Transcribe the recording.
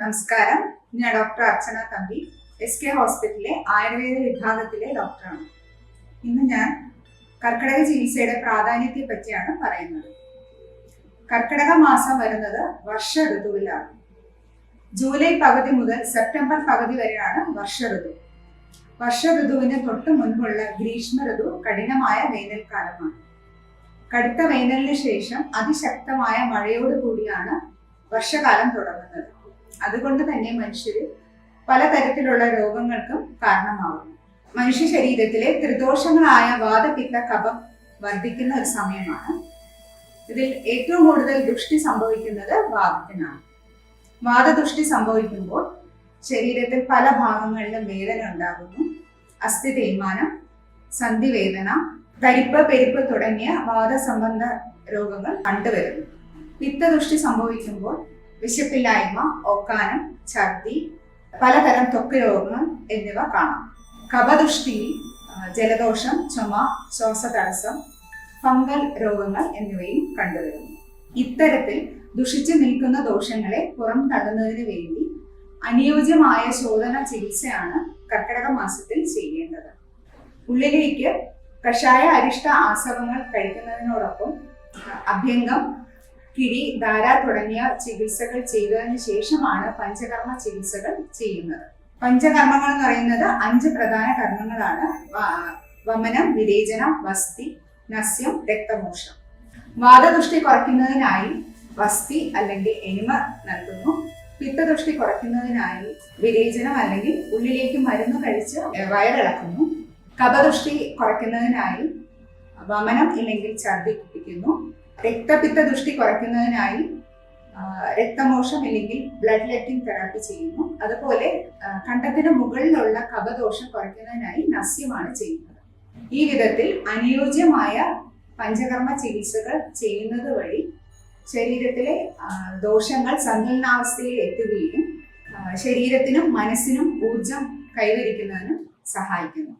നമസ്കാരം. ഞാൻ doctor Archana Thampi. S K ഹോസ്പിറ്റലിലെ ആയുർവേദ വിഭാഗത്തിലെ ഡോക്ടറാണ്. ഇന്ന് ഞാൻ കർക്കിടക ചികിത്സയുടെ പ്രാധാന്യത്തെ പറ്റിയാണ് പറയുന്നത്. കർക്കിടക മാസം വരുന്നത് വർഷ ഋതുവിലാണ്. ജൂലൈ പകുതി മുതൽ സെപ്റ്റംബർ പകുതി വരെയാണ് വർഷ ഋതു. വർഷ ഋതുവിന് തൊട്ട് മുൻപുള്ള ഗ്രീഷ്മ ഋതു കഠിനമായ വേനൽക്കാലമാണ്. കടുത്ത വേനലിന് ശേഷം അതിശക്തമായ മഴയോട് കൂടിയാണ് വർഷകാലം തുടങ്ങുന്നത്. അതുകൊണ്ട് തന്നെ മനുഷ്യർ പലതരത്തിലുള്ള രോഗങ്ങൾക്കും കാരണമാകുന്നു മനുഷ്യ ശരീരത്തിലെ ത്രിദോഷങ്ങളായ വാദപിത്ത കപം വർദ്ധിക്കുന്ന ഒരു സമയമാണ്. ഇതിൽ ഏറ്റവും കൂടുതൽ ദുഷ്ടി സംഭവിക്കുന്നത് വാദത്തിനാണ് വാദദുഷ്ടി സംഭവിക്കുമ്പോൾ ശരീരത്തിൽ പല ഭാഗങ്ങളിലും വേദന ഉണ്ടാകുന്നു. അസ്ഥി തേയ്മാനം സന്ധിവേദന തരിപ്പ് പെരുപ്പ് തുടങ്ങിയ വാദസംബന്ധ രോഗങ്ങൾ കണ്ടുവരുന്നു. പിത്തദുഷ്ടി സംഭവിക്കുമ്പോൾ വിശപ്പില്ലായ്മ ഓക്കാനം ഛർദി പലതരം ത്വക്ക് രോഗങ്ങൾ എന്നിവ കാണാം. കപദുഷ്ടി ജലദോഷം ചുമ ശ്വാസതടസ്സം ഫംഗൽ രോഗങ്ങൾ എന്നിവയും കണ്ടുവരുന്നു. ഇത്തരത്തിൽ ദുഷിച്ചു നിൽക്കുന്ന ദോഷങ്ങളെ പുറം തള്ളുന്നതിന് വേണ്ടി അനുയോജ്യമായ ശോധന ചികിത്സയാണ് കർക്കിടക മാസത്തിൽ ചെയ്യേണ്ടത്. ഉള്ളിലേക്ക് കഷായ അരിഷ്ട ആസവങ്ങൾ കഴിക്കുന്നതിനോടൊപ്പം അഭ്യംഗം കിഴി ധാര തുടങ്ങിയ ചികിത്സകൾ ചെയ്തതിന് ശേഷമാണ് പഞ്ചകർമ്മ ചികിത്സകൾ ചെയ്യുന്നത്. പഞ്ചകർമ്മങ്ങൾ എന്ന് പറയുന്നത് അഞ്ച് പ്രധാന കർമ്മങ്ങളാണ്. വമനം വിരേചനം വസ്തി നസ്യം രക്തമോഷം വാദദൃഷ്ടി കുറയ്ക്കുന്നതിനായി വസ്തി അല്ലെങ്കിൽ എനിമ നൽകുന്നു. പിത്തദൃഷ്ടി കുറയ്ക്കുന്നതിനായി വിരേചനം അല്ലെങ്കിൽ ഉള്ളിലേക്ക് മരുന്ന് കഴിച്ച് വയറിളക്കുന്നു കപദൃഷ്ടി കുറയ്ക്കുന്നതിനായി വമനം ഇല്ലെങ്കിൽ ഛർദി കുടിക്കുന്നു രക്തപിത്ത ദൃഷ്ടി കുറയ്ക്കുന്നതിനായി രക്തമോഷം അല്ലെങ്കിൽ ബ്ലഡ് ലെറ്റിംഗ് തെറാപ്പി ചെയ്യുന്നു. അതുപോലെ കണ്ടത്തിന് മുകളിലുള്ള കപദോഷം കുറയ്ക്കുന്നതിനായി നസ്യമാണ് ചെയ്യുന്നത്. ഈ വിധത്തിൽ അനുയോജ്യമായ പഞ്ചകർമ്മ ചികിത്സകൾ ചെയ്യുന്നത് വഴി ശരീരത്തിലെ ദോഷങ്ങൾ സന്തുലനാവസ്ഥയിൽ എത്തുകയും ശരീരത്തിനും മനസ്സിനും ഊർജം കൈവരിക്കുന്നതിനും സഹായിക്കുന്നു.